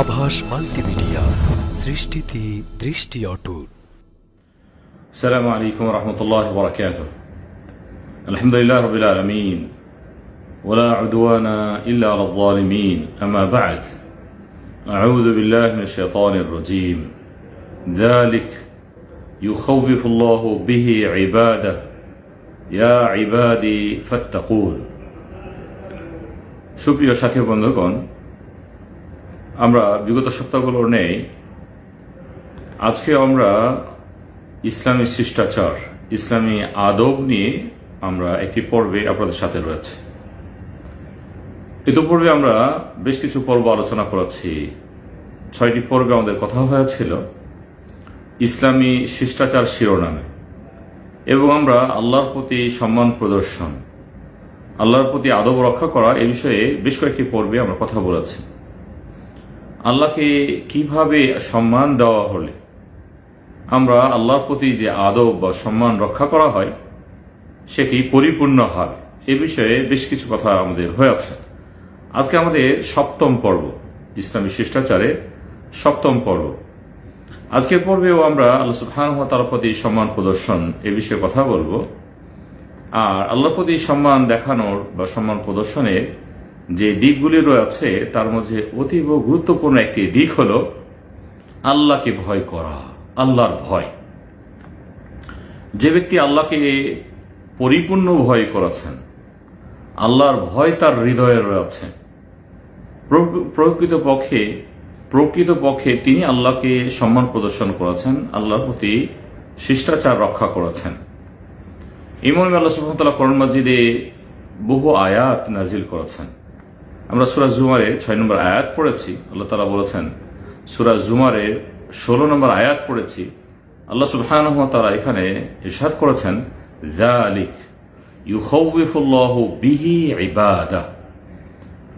আভাস মাল্টিমিডিয়া সৃষ্টিতে দৃষ্টি অটুট السلام عليكم ورحمة الله وبركاته الحمد لله رب العالمين ولا عدوان إلا على الظالمين أما بعد أعوذ بالله من الشيطان الرجيم ذلك يخوف الله به عباده يا عبادي فاتقون সুপ্রিয় সাথী বন্ধুগণ আমরা বিগত সপ্তাহগুলোর নেই। আজকে আমরা ইসলামী শিষ্টাচার, ইসলামী আদব নিয়ে আমরা একটি পর্বে আপনাদের সাথে রয়েছে। ইতিপূর্বে আমরা বেশ কিছু পর্ব আলোচনা করেছি। ছয়টি পর্বে আমাদের কথা হয়েছিল ইসলামী শিষ্টাচার শিরোনামে। এবং আমরা আল্লাহর প্রতি সম্মান প্রদর্শন, আল্লাহর প্রতি আদব রক্ষা করা এ বিষয়ে বেশ কয়েকটি পর্বে আমরা কথা বলেছি। আল্লাহকে কীভাবে সম্মান দেওয়া হলে? আমরা আল্লাহর প্রতি যে আদব বা সম্মান রক্ষা করা হয় সেটি পরিপূর্ণ হবে এ বিষয়ে বেশ কিছু কথা আমাদের হয়ে আছে। আজকে আমাদের সপ্তম পর্ব, ইসলামী শিষ্টাচারে সপ্তম পর্ব। আজকের পর্বেও আমরা আল্লাহ সুবহান তার প্রতি সম্মান প্রদর্শন এ বিষয়ে কথা বলব। আর আল্লাহর প্রতি সম্মান দেখানোর বা সম্মান প্রদর্শনের যে দিকগুলি রয়েছে, তার মধ্যে অতীব গুরুত্বপূর্ণ একটি দিক হল আল্লাহকে ভয় করা, আল্লাহর ভয়। যে ব্যক্তি আল্লাহকে পরিপূর্ণ ভয় করেছেন, আল্লাহর ভয় তার হৃদয়ে রয়েছে। প্রকৃত পক্ষে প্রকৃত পক্ষে তিনি আল্লাহকে সম্মান প্রদর্শন করেছেন, আল্লাহর প্রতি শিষ্টাচার রক্ষা করেছেন। ইমাম আল্লাহ সুহামতাল্লাহ করণ মসজিদে বহু আয়াত নাজিল করেছেন। আমরা সুরাজ জুমারের ছয় নম্বর আয়াত পড়েছি। আল্লাহ তালা বলেছেন সুরাজ জুমারের ষোলো নম্বর আয়াত পড়েছি। আল্লাহ সুবহান তারা এখানে ইরশাদ করেছেন জালিক ইউহউফুল্লাহ বিহি ইবাদা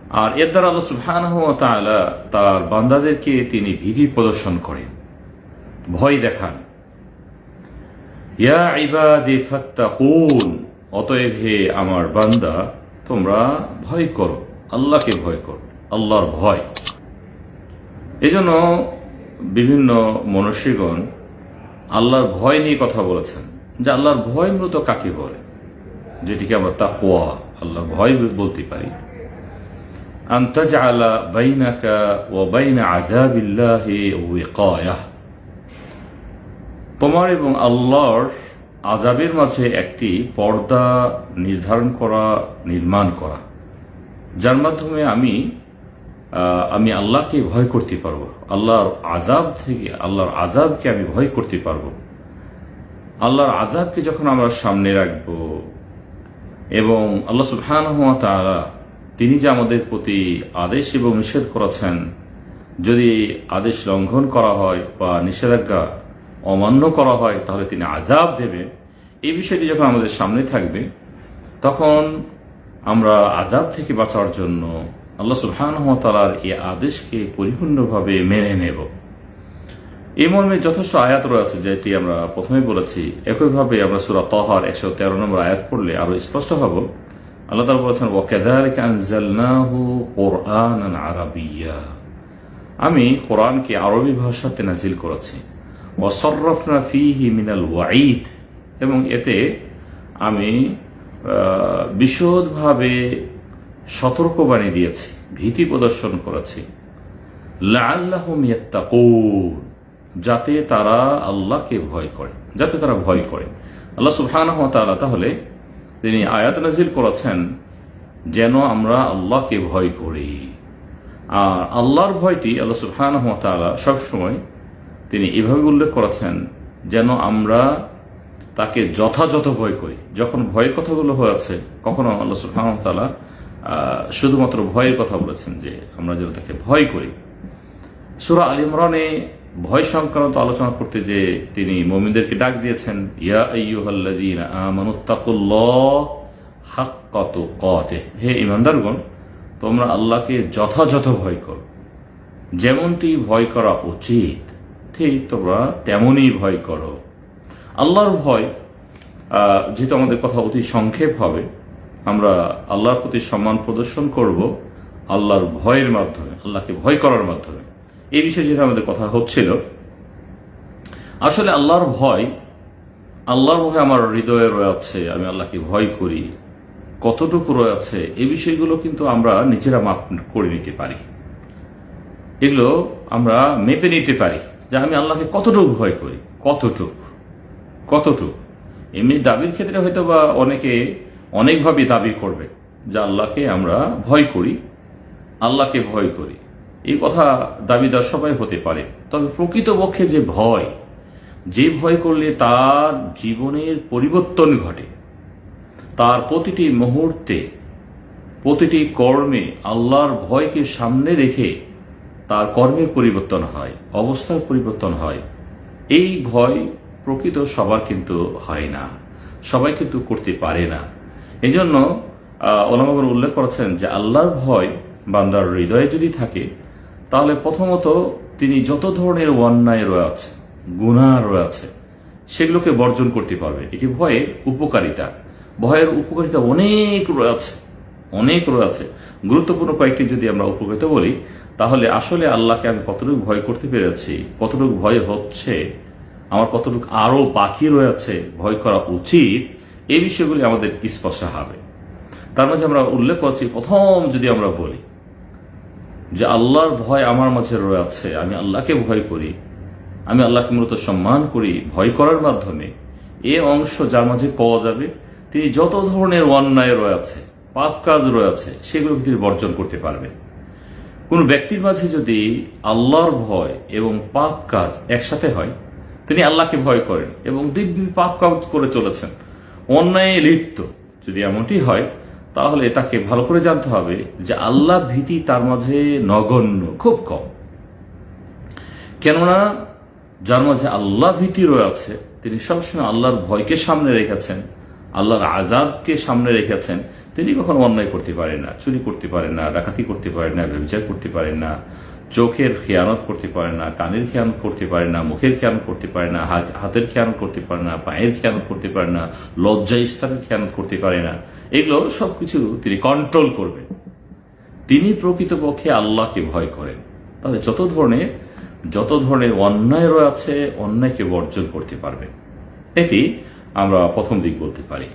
আর এর দ্বারা আল্লাহ সুবহান তাআলা তার বান্দাদেরকে তিনি ভীতি প্রদর্শন করেন। ভয় দেখান। ইয়া ইবাদি ফাত্তাকুন, অতএব হে আমার বান্দা, তোমরা ভয় করো। আল্লাহকে ভয় করো, আল্লাহর ভয়। এজন্য বিভিন্ন মনুষ্যগণ আল্লাহর ভয় নিয়ে কথা বলেছেন, যে আল্লাহর ভয় মূলত কাকে বলে? যেটিকে আমরা তাকওয়া, আল্লাহর ভয় বলতে পারি। ওয়িকায়াহ তোমার এবং আল্লাহর আজাবের মাঝে একটি পর্দা নির্ধারণ করা, নির্মাণ করা। যার মাধ্যমে আমি আমি আল্লাহকে ভয় করতে পারব। আল্লাহর আজাব থেকে, আল্লাহর আজাবকে আমি ভয় করতে পারব। আল্লাহর আজাবকে যখন আমরা সামনে রাখব, এবং আল্লাহ সুবহান তাআলা, তিনি যে আমাদের প্রতি আদেশ এবং নিষেধ করেছেন, যদি আদেশ লঙ্ঘন করা হয় বা নিষেধাজ্ঞা অমান্য করা হয়, তাহলে তিনি আজাব দেবে এই বিষয়টি যখন আমাদের সামনে থাকবে, তখন আমরা আজাব থেকে বাঁচার জন্য আল্লাহ সুবহান তালার এই আদেশকে পরিপূর্ণভাবে মেনে নেব। এই মর্মে যথেষ্ট আয়াত রয়েছে, যেটি আমরা প্রথমে বলেছি। একইভাবে আমরা সুরা তহার একশো তেরো নম্বর আয়াত পড়লে আরও স্পষ্ট হব। আল্লাহ তালা বলেছেন ওয়াকাদালিকা আনজালনাহু কোরআনান আরাবিয়া। আমি কোরআনকে আরবি ভাষাতে নাজিল করেছি। ওয়াসরফনা ফিহি মিনাল ওয়াঈদ। এবং এতে আমি বিশদভাবে সতর্কবাণী দিয়েছি, ভীতি প্রদর্শন করেছি। যাতে তারা আল্লাহকে ভয় করে, যাতে তারা ভয় করে। আল্লাহ তাআলা তাহলে তিনি আয়াত নাজিল করেছেন, যেন আমরা আল্লাহকে ভয় করি। আর আল্লাহর ভয়টি আল্লাহ ওয়া তাআলা সবসময় তিনি এভাবে উল্লেখ করেছেন, যেন আমরা তাকে যথাযথ ভয় করি। যখন ভয়ের কথাগুলো হয়েছে কখনো আল্লাহ আহ, শুধুমাত্র ভয়ের কথা বলেছেন যে আমরা যেন তাকে ভয় করি। সুরা আল ইমরানে ভয় সংক্রান্ত আলোচনা করতে যে তিনি মোমিনদেরকে ডাক দিয়েছেন হে ইমানদারগণ তোমরা আল্লাহকে যথাযথ ভয় করো। যেমনটি ভয় করা উচিত ঠিক তোমরা তেমনই ভয় করো। আল্লাহর ভয় যেহেতু আমাদের কথা অতি সংক্ষেপ হবে, আমরা আল্লাহর প্রতি সম্মান প্রদর্শন করব আল্লাহর ভয়ের মাধ্যমে, আল্লাহকে ভয় করার মাধ্যমে। এই বিষয়ে যেটা আমাদের কথা হচ্ছিল, আসলে আল্লাহর ভয় আল্লাহর ভয় আমার হৃদয়ে রয়েছে, আমি আল্লাহকে ভয় করি, কতটুকু রয়েছে, এই বিষয়গুলো কিন্তু আমরা নিজেরা মাপ করে নিতে পারি। এগুলো আমরা মেপে নিতে পারি যে আমি আল্লাহকে কতটুকু ভয় করি, কতটুকু। কতটুকু? এমনি দাবির ক্ষেত্রে হয়তো বা অনেকে অনেকভাবে দাবি করবে যে আল্লাহকে আমরা ভয় করি, আল্লাহকে ভয় করি। এই কথা দাবিদার সবাই হতে পারে। তবে প্রকৃতপক্ষে যে ভয় যে ভয় করলে তার জীবনের পরিবর্তন ঘটে। তার প্রতিটি মুহূর্তে, প্রতিটি কর্মে আল্লাহর ভয়কে সামনে রেখে তার কর্মের পরিবর্তন হয়, অবস্থার পরিবর্তন হয়। এই ভয় প্রকৃত সবার কিন্তু হয় না। সবাই কিন্তু করতে পারে না। এই জন্য ওলামাগর উল্লেখ করেছেন যে আল্লাহর ভয় বান্দার হৃদয়ে যদি থাকে, তাহলে প্রথমত তিনি যত ধরনের অন্যায় রয়েছে গুণা রয়েছে সেগুলোকে বর্জন করতে পারবে। এটি ভয়ের উপকারিতা। ভয়ের উপকারিতা অনেক রয়েছে অনেক রয়েছে গুরুত্বপূর্ণ কয়েকটি যদি আমরা উপকৃত বলি, তাহলে আসলে আল্লাহকে আমি কতটুকু ভয় করতে পেরেছি, কতটুকু ভয় হচ্ছে আমার কতটুকু আরও বাকি রয়েছে ভয় করা উচিত এই বিষয়গুলি আমাদের স্পষ্ট হবে। তার মাঝে আমরা উল্লেখ করছি, প্রথম যদি আমরা বলি যে আল্লাহর ভয় আমার মাঝে রয়েছে আমি আল্লাহকে ভয় করি, আমি আল্লাহকে মূলত সম্মান করি ভয় করার মাধ্যমে, এ অংশ যার মাঝে পাওয়া যাবে, তিনি যত ধরনের অন্যায় রয়েছে পাপ কাজ রয়েছে সেগুলোকে তিনি বর্জন করতে পারবেন। কোন ব্যক্তির মাঝে যদি আল্লাহর ভয় এবং পাপ কাজ একসাথে হয় তিনি আল্লাহকে ভয় করেন এবং দিব্যি পাপ কাজ করে চলেছেন। অন্যায় লিপ্ত। যদি এমনটি হয়, তাহলে তাকে ভালো করে জানতে হবে যে আল্লাহ ভীতি তার মাঝে নগণ্য, খুব কম। কেননা, যার মাঝে আল্লাহ ভীতি রয়েছে, তিনি সবসময় আল্লাহর ভয়কে সামনে রেখেছেন, আল্লাহর আজাবকে সামনে রেখেছেন। তিনি কখনো অন্যায় করতে পারেন না, চুরি করতে পারেন না, ডাকাতি করতে পারেন না, ব্যবচার করতে পারেন না। চোখের খেয়ানত করতে পারে না, কানের খেয়ানত করতে পারে না, মুখের খেয়ানত করতে পারে না হাতের খেয়ানত করতে পারে না, পায়ের খেয়ানত করতে পারে না, লজ্জা স্থানের খেয়ানত করতে পারে না। এগুলো সবকিছু তিনি কন্ট্রোল করবেন। তিনি প্রকৃতপক্ষে আল্লাহকে ভয় করেন। তাহলে যত ধরনের যত ধরনের অন্যায় রয়েছে অন্যায়কে বর্জন করতে পারবেন। এটি আমরা প্রথম দিক বলতে পারি।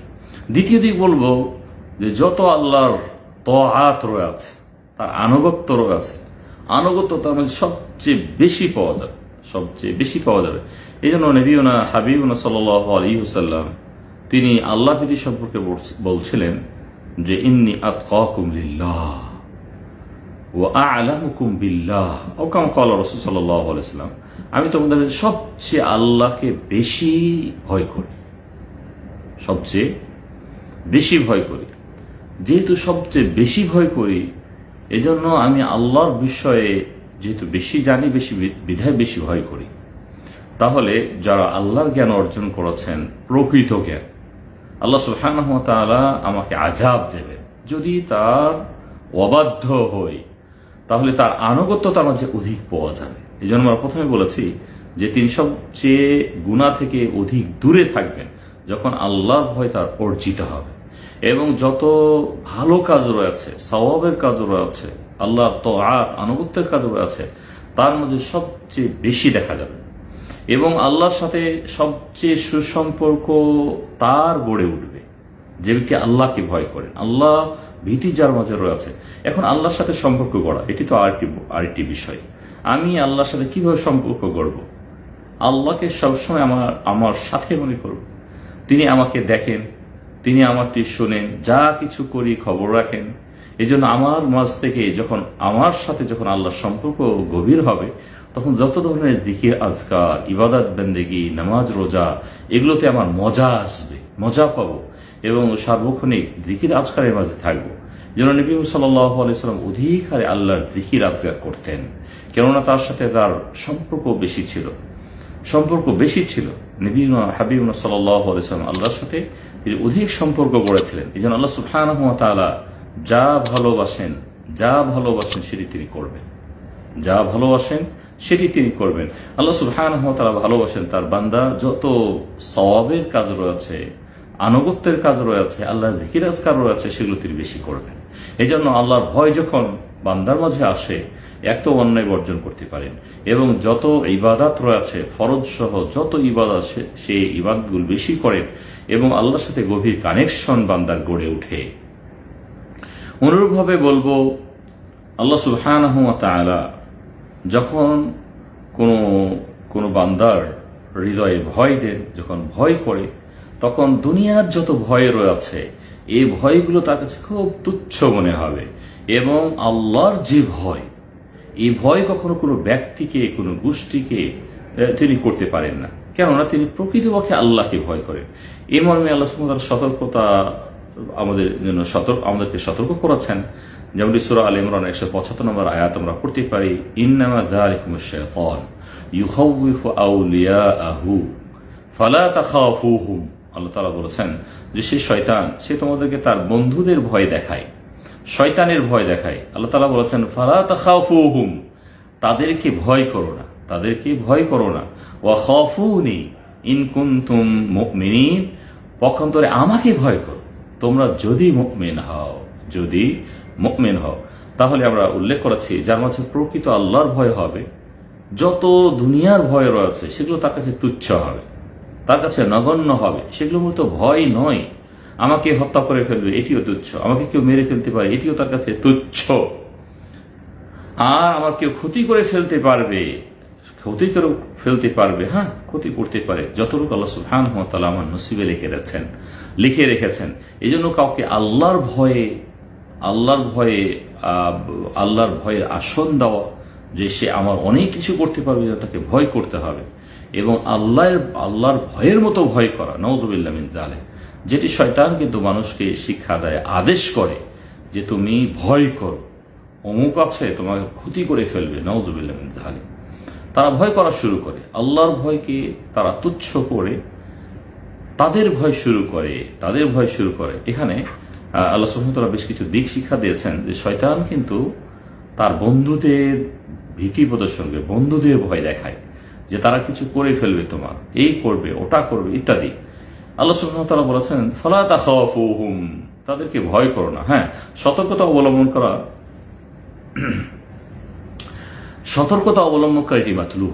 দ্বিতীয় দিক বলব যে যত আল্লাহর তআত রয়েছে তার আনুগত্য রয়েছে আনুগত্য তার মধ্যে সবচেয়ে বেশি পাওয়া যাবে, সবচেয়ে বেশি পাওয়া যাবে। এই জন্য নবীনা, হাবিবনা সাল আলী হুসাল্লাম তিনি আল্লাহ বিধি সম্পর্কে বলছ- বলছিলেন যে, ইন্নি আতকাকুম লিল্লাহ ও আলামুকুম বিল্লাহ। ও কাম কাল রসুল আলাইসাল্লাম আমি তোমাদের সবচেয়ে আল্লাহকে বেশি ভয় করি, সবচেয়ে বেশি ভয় করি। যেহেতু সবচেয়ে বেশি ভয় করি এজন্য আমি আল্লাহর বিষয়ে যেহেতু বেশি জানি, বেশি বিধায় বেশি ভয় করি। তাহলে যারা আল্লাহর জ্ঞান অর্জন করেছেন, প্রকৃত জ্ঞান, আল্লাহ ওয়া আমাকে আজাব দেবেন। যদি তার অবাধ্য হই, তাহলে তার আনুগত্য তার মাঝে অধিক পাওয়া যাবে। এই জন্য আমরা প্রথমে বলেছি যে তিনি সবচেয়ে গুণা থেকে অধিক দূরে থাকবেন, যখন আল্লাহর ভয় তার অর্জিত হবে। এবং যত ভালো কাজ রয়েছে, সওয়াবের কাজ রয়েছে, আল্লাহ তো আত আনুগত্যের কাজ রয়েছে, তার মধ্যে সবচেয়ে বেশি দেখা যাবে। এবং আল্লাহর সাথে সবচেয়ে সুসম্পর্ক তার গড়ে উঠবে। যে ব্যক্তি আল্লাহকে ভয় করেন আল্লাহ ভীতি যার মাঝে রয়েছে। এখন আল্লাহর সাথে সম্পর্ক গড়া, এটি তো আরেকটি আরেকটি বিষয়। আমি আল্লাহর সাথে কীভাবে সম্পর্ক গড়ব? আল্লাহকে সবসময় আমার আমার সাথে মনে করব তিনি আমাকে দেখেন তিনি আমারটি শোনেন, যা কিছু করি খবর রাখেন। এই জন্য আমার মাঝ থেকে যখন আমার সাথে যখন আল্লাহর সম্পর্ক গভীর হবে, তখন যত ধরনের দিকির আজকার, ইবাদত, বেন্দেগি, নামাজ, রোজা, এগুলোতে আমার মজা আসবে, মজা পাবো এবং সার্বক্ষণিক দিকির আজকারের মাঝে থাকব। যেন নবী সাল্লাহ আলাইসাল্লাম অধিক হারে আল্লাহর দিকির আজকার করতেন, কেননা তার সাথে তার সম্পর্ক বেশি ছিল। সম্পর্ক বেশি ছিল। নবীন হাবিব সাল্লাম আল্লাহর সাথে তিনি অধিক সম্পর্ক গড়েছিলেন এই জন্য আল্লাহ সুফান যা ভালোবাসেন যা ভালোবাসেন সেটি তিনি করবেন। যা ভালোবাসেন সেটি তিনি করবেন। আল্লাহ তারা ভালোবাসেন তার বান্দা যত সওয়াবের কাজ রয়েছে, আনুগত্যের কাজ রয়েছে, আল্লাহর জিকিরাজ কাজ রয়েছে, সেগুলো তিনি বেশি করবেন। এই জন্য আল্লাহর ভয় যখন বান্দার মাঝে আসে, এক তো অন্যায় বর্জন করতে পারেন এবং যত ইবাদাত রয়েছে, ফরজ সহ যত ইবাদ আছে সেই ইবাদতগুলো বেশি করেন এবং আল্লাহর সাথে গভীর কানেকশন বান্দার গড়ে উঠে অনুরূপভাবে বলব, আল্লাহ সুবহানাহু যখন কোনো কোনো বান্দার হৃদয়ে ভয় দেন, যখন ভয় করে, তখন দুনিয়ার যত ভয় রয়েছে, এই ভয়গুলো তার কাছে খুব তুচ্ছ মনে হবে। এবং আল্লাহর যে ভয়, এই ভয় কখনো কোনো ব্যক্তিকে, কোনো গোষ্ঠীকে তিনি করতে পারেন না। কেননা তিনি প্রকৃতপক্ষে আল্লাহকে ভয় করেন। এই মর্মে আল্লাহ তাআলা সতর্কতা আমাদের জন্য সতর্ক আমাদেরকে সতর্ক করেছেন। যেমন সুরা আল ইমরান একশো পঁচাত্তর নম্বর আয়াত আমরা পড়তে পারি, ইন্নামা যালিকুম শাইতান ইউখাউইফু আউলিয়াহু ফালা তাখাফুহুম। আল্লাহ তাআলা বলেছেন যে সে শয়তান, সে তোমাদেরকে তার বন্ধুদের ভয় দেখায়, শয়তানের ভয় দেখায়। আল্লাহ তাআলা বলেছেন, ফালা তাখাফুহুম, তাদেরকে ভয় করো না, তাদেরকে ভয় করো না। পক্ষান্তরে আমাকে ভয় করো। তোমরা যদি মুমিন হও, যদি মুমিন হও, তাহলে আমরা উল্লেখ করেছি, যার মাঝে প্রকৃত আল্লাহর ভয় হবে। যত দুনিয়ার ভয় রয়েছে, সেগুলো তার কাছে তুচ্ছ হবে। তার কাছে নগণ্য হবে। সেগুলো মূলত ভয় নয়। আমাকে হত্যা করে ফেলবে, এটিও তুচ্ছ। আমাকে কেউ মেরে ফেলতে পারে, এটিও তার কাছে তুচ্ছ। আর আমার কেউ ক্ষতি করে ফেলতে পারবে। ক্ষতি করে ফেলতে পারবে হ্যাঁ? ক্ষতি করতে পারে। যতটুকু আল্লাহ সুহান তালা আমার নসিবে লিখে রেখেছেন লিখে রেখেছেন। এই জন্য কাউকে আল্লাহর ভয়ে আল্লাহর ভয়ে আল্লাহর ভয়ের আসন দেওয়া, যে সে আমার অনেক কিছু করতে পারবে তাকে ভয় করতে হবে। এবং আল্লাহর আল্লাহর ভয়ের মতো ভয় করা নওজবিল্লা মিন জালে যেটি শয়তান কিন্তু মানুষকে শিক্ষা দেয়, আদেশ করে যে তুমি ভয় করো। অমুক আছে, তোমাকে ক্ষতি করে ফেলবে নওজবিল্লা মিন জালে তারা ভয় করা শুরু করে। আল্লাহর ভয়কে তারা তুচ্ছ করে, তাদের ভয় শুরু করে, তাদের ভয় শুরু করে। এখানে আল্লাহ সুহামতাল্লাহ বেশ কিছু দিক শিক্ষা দিয়েছেন যে শয়তান কিন্তু তার বন্ধুদের ভীতি প্রদর্শনকে, বন্ধুদের ভয় দেখায় যে তারা কিছু করে ফেলবে তোমার, এই করবে, ওটা করবে, ইত্যাদি। আল্লাহ সুহামতাল্লাহ বলেছেন, ফলা তাখাফুহুম তাদেরকে ভয় করো না। হ্যাঁ সতর্কতা অবলম্বন করা সতর্কতা অবলম্বনকারীটি মাতলু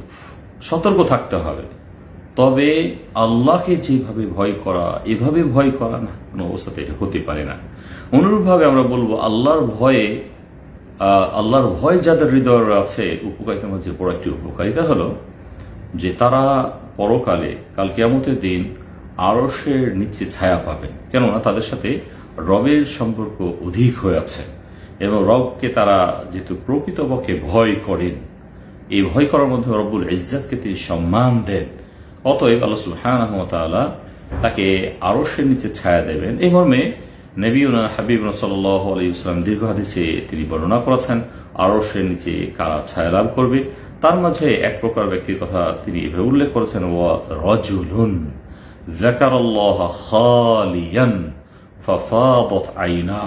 সতর্ক থাকতে হবে। তবে আল্লাহকে যেভাবে ভয় করা, এভাবে ভয় করা না, কোনো অবস্থাতে হতে পারে না। অনুরূপভাবে আমরা বলব, আল্লাহর ভয়ে আল্লাহর ভয় যাদের হৃদয় আছে, উপকারিতার মধ্যে বড় একটি উপকারিতা হলো যে তারা পরকালে, কাল কেয়ামতের দিন আরসের নিচে ছায়া পাবেন। কেননা তাদের সাথে রবের সম্পর্ক অধিক হয়ে আছে। এবং রবকে তারা যেহেতু প্রকৃতপক্ষে ভয় করেন, এই ভয় করার মধ্যে রব্বুল ইজ্জাতকে তিনি সম্মান দেন। অতএব আল্লাহ সুবহানাহু ওয়া তাআলা তাকে আরশের নিচে ছায়া দেবেন। এই মর্মে নবীনা হাবিবনা সাল্লাল্লাহু আলাইহি ওয়াসাল্লাম দীর্ঘ হাদিসে তিনি বর্ণনা করেছেন, আরশের নিচে কারা ছায়া লাভ করবে? তার মাঝে এক প্রকার ব্যক্তির কথা তিনি এভাবে উল্লেখ করেছেন, ওয়া রাজুলুন যাকারাল্লাহ খালিয়ান ফাফাদাত আইনা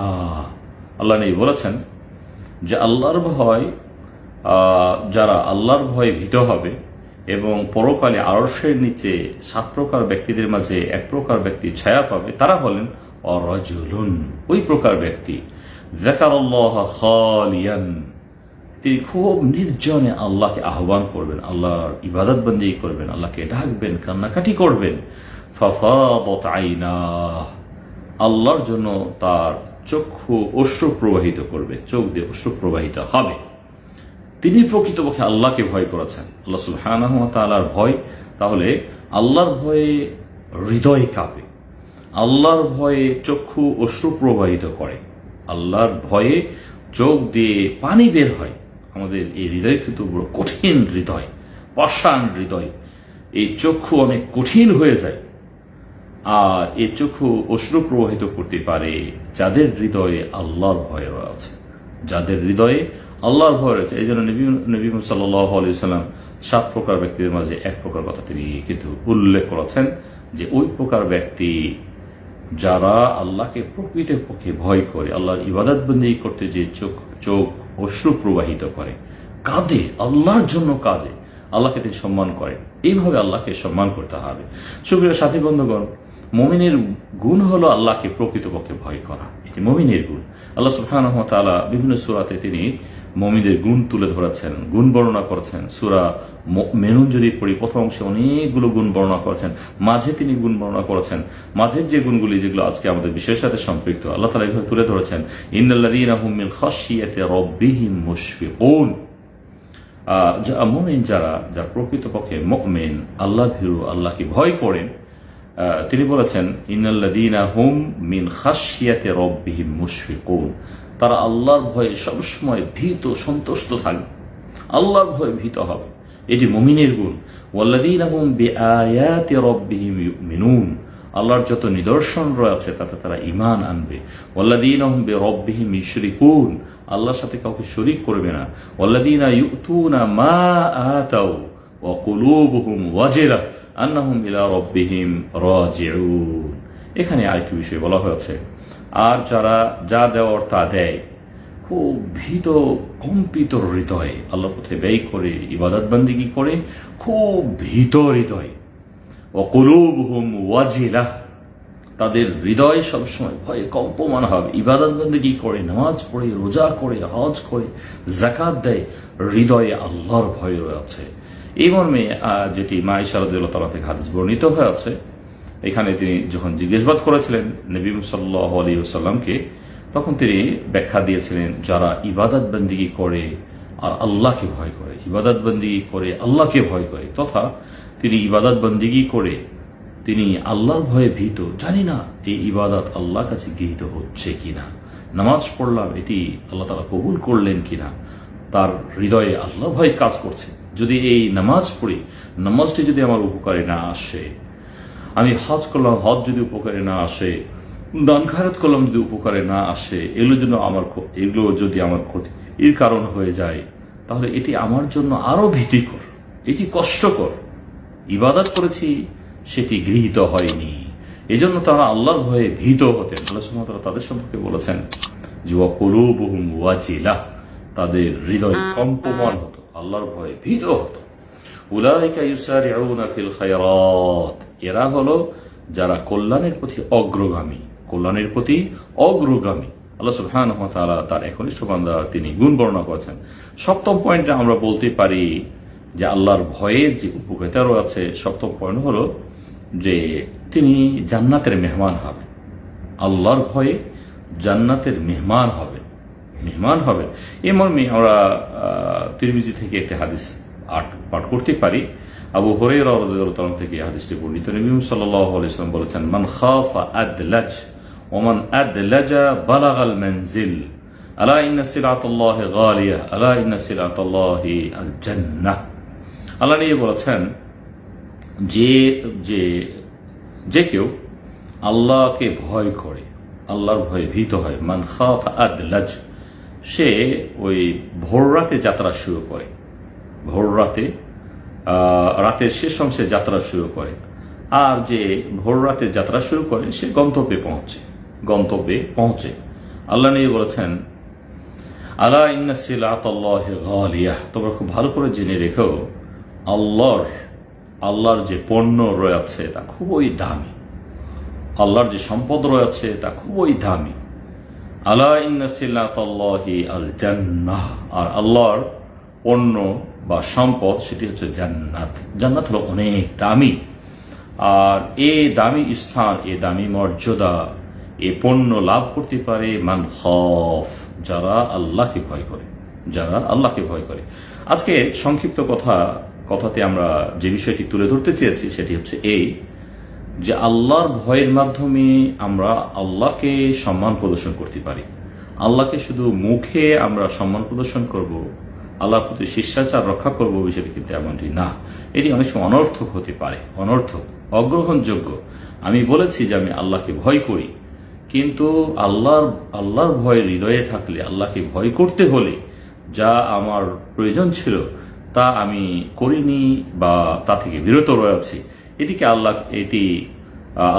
আল্লাহ নবী বলেছেন যে আল্লাহর ভয় যারা আল্লাহর ভয়ে ভীত হবে এবং পরকালে আরশের নিচে সাত প্রকার ব্যক্তিদের মাঝে এক প্রকার ব্যক্তি ছায়া পাবে, তারা হলেন অরজুলুন, ওই প্রকার ব্যক্তি। খালিয়ান, তিনি খুব নির্জনে আল্লাহকে আহ্বান করবেন, আল্লাহর ইবাদত বন্দি করবেন, আল্লাহকে ডাকবেন, কান্নাকাটি করবেন। ফাফাদত আইনা আল্লাহর জন্য তার চক্ষু অশ্রু প্রবাহিত করবে, চোখ দিয়ে অশ্রু প্রবাহিত হবে। তিনি প্রকৃতপক্ষে আল্লাহকে ভয় করেছেন। আল্লাহ সুবহানাহু ওয়া তাআলার ভয়, তাহলে আল্লাহর ভয়ে হৃদয় কাঁপে, আল্লাহর ভয়ে চক্ষু অশ্রু প্রবাহিত করে, আল্লাহর ভয়ে চোখ দিয়ে পানি বের হয়। আমাদের এই হৃদয় কিন্তু বড় কঠিন হৃদয়, পাষাণ হৃদয়। এই চক্ষু অনেক কঠিন হয়ে যায়। আর এ চক্ষু অশ্রু প্রবাহিত করতে পারে, যাদের হৃদয়ে আল্লাহর ভয় রয়েছে যাদের হৃদয়ে আল্লাহর ভয় রয়েছে, এই জন্য নবী সাল্লাম সাত প্রকার ব্যক্তিদের মাঝে এক প্রকার কথা তিনি কিন্তু উল্লেখ করেছেন যে ওই প্রকার ব্যক্তি যারা আল্লাহকে প্রকৃতপক্ষে ভয় করে, আল্লাহর ইবাদত বন্দি করতে যে চোখ চোখ অশ্রু প্রবাহিত করে, কাঁদে, আল্লাহর জন্য কাঁদে, আল্লাহকে তিনি সম্মান করেন। এইভাবে আল্লাহকে সম্মান করতে হবে। সুপ্রিয় সাথী বন্ধুগণ মমিনের গুণ হলো আল্লাহকে প্রকৃতপক্ষে ভয় করা। এটি মমিনের গুণ। আল্লাহ সুবহানাহু ওয়া তাআলা বিভিন্ন সুরাতে তিনি মমিদের গুণ তুলে ধরেছেন গুণ বর্ণনা করেছেন। সুরা মেনুন যদি পড়ি প্রথম অংশে অনেকগুলো গুণ বর্ণনা করেছেন। মাঝে তিনি গুণ বর্ণনা করেছেন। মাঝের যে গুণগুলি যেগুলো আজকে আমাদের বিষয়ের সাথে সম্পৃক্ত আল্লাহ তালা এইভাবে তুলে ধরেছেন ইন্নাল্লাযীনা হুম মিন খাশিয়াতি রাব্বিহিম মুশফিকুন। আহ, যা- মুমিন যারা যারা প্রকৃতপক্ষে মুমিন আল্লাহ ভীরু আল্লাহকে ভয় করেন তিনি বলেছেন, ইন্নাল্লাযীনা হুম মিন খাশিয়াতি রাব্বিহিম মুশফিকুন। তারা আল্লাহর ভয়ে সবসময় ভীত সন্তুষ্ট থাকবে। আল্লাহর ভয়ে ভীত হবে। এটি মমিনের গুণ। ওয়াল্লাযীনা হুম বিআয়াতি রাব্বিহিম ইউমিনুন। আল্লাহর যত নিদর্শন রয়েছে, তাতে তারা ইমান আনবে। ওয়াল্লাযীনা হুম বিরাব্বিহিম ইউশরিকুন আল্লাহর সাথে কাউকে শরীক করবে না। ওয়াল্লাযীনা ইউতুনা মা আতাউ ওয়া কুলুবুহুম ওয়াজিরা আন্নাহুম ইলা রাব্বিহিম এখানে আরেকটি বিষয় বলা হয়েছে, আর যারা যা দেওয়ার তা দেয়, খুব ভীত কম্পিত হৃদয়ে আল্লাহ পথে ব্যয় করে, ইবাদত বান্দিগি করে, খুব ভীত হৃদয়ে। অকুলুবহুম ওয়াজিলা তাদের হৃদয় সবসময় ভয়ে কম্পমান হবে, ইবাদত বন্দী করে, নামাজ পড়ে, রোজা করে, হজ করে জাকাত দেয়, হৃদয়ে আল্লাহর ভয় রয়েছে। এই মর্মে যেটি মা ইশারদুল্লাহ তালা থেকে হাদিস বর্ণিত হয়ে আছে, এখানে তিনি যখন জিজ্ঞেসবাদ করেছিলেন নবী সাল্লাহ আলী সাল্লামকে তখন তিনি ব্যাখ্যা দিয়েছিলেন, যারা ইবাদত বন্দিগি করে আর আল্লাহকে ভয় করে, ইবাদত বন্দিগি করে আল্লাহকে ভয় করে, তথা তিনি ইবাদত বন্দিগি করে তিনি আল্লাহ ভয়ে ভীত, জানি না এই ইবাদত আল্লাহ কাছে গৃহীত হচ্ছে কিনা, নামাজ পড়লাম এটি আল্লাহ তালা কবুল করলেন কিনা তার হৃদয়ে আল্লাহ ভয় কাজ করছে। যদি এই নামাজ পড়ি, নামাজটি যদি আমার উপকারে না আসে, আমি হজ করলাম, হজ যদি উপকারে না আসে, দান খায়রাত করলাম যদি উপকারে না আসে, এগুলো জন্য আমার এগুলো যদি আমার ক্ষতি এর কারণ হয়ে যায়, তাহলে এটি আমার জন্য আরও ভীতিকর, এটি কষ্টকর। ইবাদত করেছি, সেটি গৃহীত হয়নি। এজন্য তারা আল্লাহর ভয়ে ভীত হতেন। আল্লাহ তাদের সম্পর্কে বলেছেন যে ওয়াকুলুবুহুম ওয়াজিলা। তাদের হৃদয় কম্পমান হতো, আল্লাহর ভয়ে ভীত হতো। এরা হলো যারা কল্যাণের প্রতি অগ্রগামী, কল্যাণের প্রতি অগ্রগামী। আল্লাহ তাআলা তার একনিষ্ঠ বান্দা তিনি গুণ বর্ণনা করেছেন। সপ্তম পয়েন্টে আমরা বলতে পারি যে আল্লাহর ভয়ের যে উপকারিতা আছে, সপ্তম পয়েন্ট হলো যে তিনি জান্নাতের মেহমান হবে। আল্লাহর ভয়ে জান্নাতের মেহমান হবেন মেহমান হবে। এ মর্মে আমরা তিরমিজি থেকে একটি হাদিস আট পাঠ করতে পারি। আবু হরে থেকে হাদিসটি বর্ণিত। নবী সাল্লাল্লাহু আলাইহি ওয়াসাল্লাম বলেছেন, মান খাফা আদলাজ ওমান আদলাজা বালাগাল মানজিল, আলা ইন্না সিলাতাল্লাহি গালিয়া, আলা ইন্না সিলাতাল্লাহি আল জান্নাহ আল্লাহ নিয়ে বলেছেন, যে যে যে কেউ আল্লাহকে ভয় করে, আল্লাহর ভয়ে ভীত হয়, মান খাফ আদলাজ সে ওই ভোর রাতে যাত্রা শুরু করে। ভোর রাতে রাতের শেষ অংশে যাত্রা শুরু করে। আর যে ভোর রাতে যাত্রা শুরু করে, সে গন্তব্যে পৌঁছে। গন্তব্যে পৌঁছে। আল্লাহ নিয়ে বলেছেন, আলা ইন্না সিলাতাল্লাহি গালিয়াহ। তোমরা খুব ভালো করে জেনে রেখো, আল্লাহর আল্লাহর যে পণ্য রয়েছে তা খুবই দামি। আল্লাহর যে সম্পদ রয়েছে তা খুবই দামি। আলা ইন্না সিলাতাল্লাহি আল জান্নাহ আর আল্লাহর পণ্য বা সম্পদ সেটি হচ্ছে জান্নাত। জান্নাত হলো অনেক দামি। আর এ দামি স্থান, এ দামি মর্যাদা, এ পণ্য লাভ করতে পারে মান হফ যারা আল্লাহকে ভয় করে। যারা আল্লাহকে ভয় করে। আজকে সংক্ষিপ্ত কথা, কথাতে আমরা যে বিষয়টি তুলে ধরতে চেয়েছি সেটি হচ্ছে এই যে আল্লাহর ভয়ের মাধ্যমে আমরা আল্লাহকে সম্মান প্রদর্শন করতে পারি। আল্লাহকে শুধু মুখে আমরা সম্মান প্রদর্শন করব, আল্লাহর প্রতি শিষ্টাচার রক্ষা করব বিষয়টি কিন্তু এমনটি না। এটি অনেক সময় অনর্থক হতে পারে, অনর্থক, অগ্রহণযোগ্য। আমি বলেছি যে আমি আল্লাহকে ভয় করি, কিন্তু আল্লাহর আল্লাহর ভয় হৃদয়ে থাকলে, আল্লাহকে ভয় করতে হলে যা আমার প্রয়োজন ছিল তা আমি করিনি বা তা থেকে বিরত রয়েছি। এটিকে আল্লাহ এটি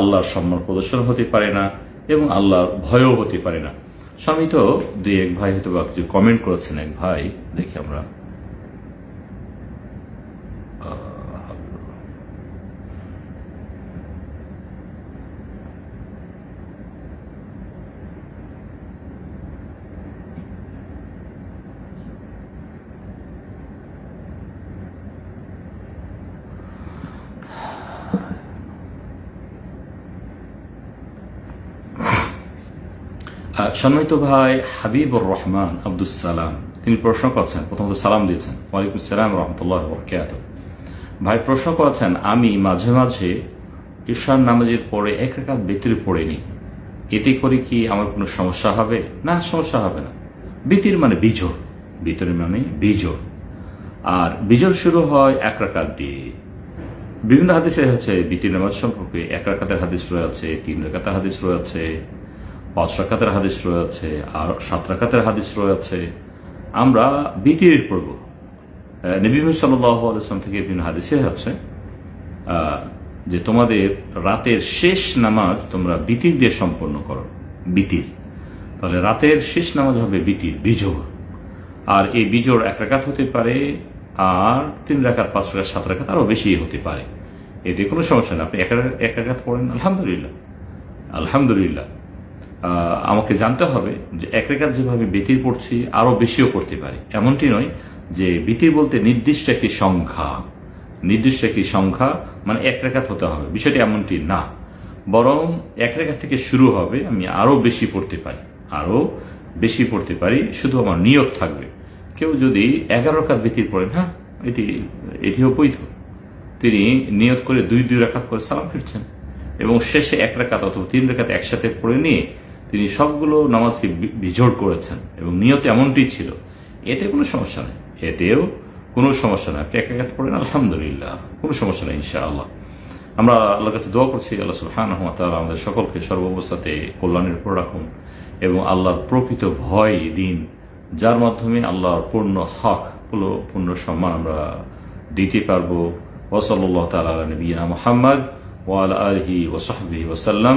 আল্লাহর সম্মান প্রদর্শন হতে পারে না এবং আল্লাহর ভয়ও হতে পারে না। স্বামী তো দুই এক ভাই হয়তো বা কমেন্ট করেছেন, এক ভাই, দেখি আমরা। সম্মানিত ভাই হাবিবুর রহমান আব্দুস সালাম, তিনি প্রশ্ন করছেন, প্রথমত সালাম দিয়েছেন। ওয়ালাইকুম সালাম রহমতুল্লাহ বরকাত ভাই, প্রশ্ন করেছেন, আমি মাঝে মাঝে ঈশান নামাজের পরে এক রেখাত বেতির পড়েনি এতে করে কি আমার কোনো সমস্যা হবে? না, সমস্যা হবে না। বিতির মানে বিজোর বিতর মানে বিজোর আর বিজোর শুরু হয় এক রাকাত দিয়ে। বিভিন্ন হাদিসে হচ্ছে বিতির নামাজ সম্পর্কে এক রাকাতের হাদিস রয়েছে, তিন রাকাতের হাদিস রয়েছে। পাঁচ রাকাতের হাদিস রয়েছে, আর সাত রাকাতের হাদিস রয়েছে। আমরা বিতির পড়ব নবী সাল্লাম থেকে বিভিন্ন হাদিসে আছে যে তোমাদের রাতের শেষ নামাজ তোমরা বিতির দিয়ে সম্পন্ন করো বিতির তাহলে রাতের শেষ নামাজ হবে বিতির বিজোড়। আর এই বিজোড় এক রাকাত হতে পারে, আর তিন রাকাত, পাঁচ রাকাত, সাত রাকাত আরও বেশি হতে পারে। এতে কোনো সমস্যা নেই, আপনি এক রাকাত পড়েন, আলহামদুলিল্লাহ। আলহামদুলিল্লাহ। আমাকে জানতে হবে যে এক রেখাত যেভাবে বিতির পড়ছি আরও বেশিও করতে পারি। এমনটি নয় যে বিতির বলতে নির্দিষ্ট একটি সংখ্যা। নির্দিষ্ট একটি সংখ্যা মানে এক রেখাত হতে হবে। বিষয়টি এমনটি না। বরং এক রেখা থেকে শুরু হবে, আমি আরও বেশি পড়তে পারি। আরও বেশি পড়তে পারি, শুধু আমার নিয়োগ থাকবে। কেউ যদি এগারো রাকাত বিতির পড়েন হ্যাঁ এটি এটিও বৈধ তিনি নিয়ত করে দুই দুই রাকাত করে সালাম ফিরছেন। এবং শেষে এক রাকাত অথবা তিন রাকাত একসাথে পড়ে নিয়ে তিনি সবগুলো নামাজকে বিজোড় করেছেন এবং নিয়ত এমনটি ছিল, এতে কোনো সমস্যা নেই। এতেও কোনো সমস্যা নেই। আপনি এক রাকাত পড়েন, আলহামদুলিল্লাহ। কোনো সমস্যা নেই, ইনশাআল্লাহ। আমরা আল্লাহর কাছে দোয়া করছি, আল্লাহ সুলহান আমাদের সকলকে সর্বাবস্থাতে কল্যাণের উপর রাখুন এবং আল্লাহর প্রকৃত ভয় দিন, যার মাধ্যমে আল্লাহর পূর্ণ হক পুরো পূর্ণ সম্মান আমরা দিতে পারব। ওসল্লাহ তালা নবীনা মোহাম্মদ ওয়াল আলহি ওসহবি ওসাল্লাম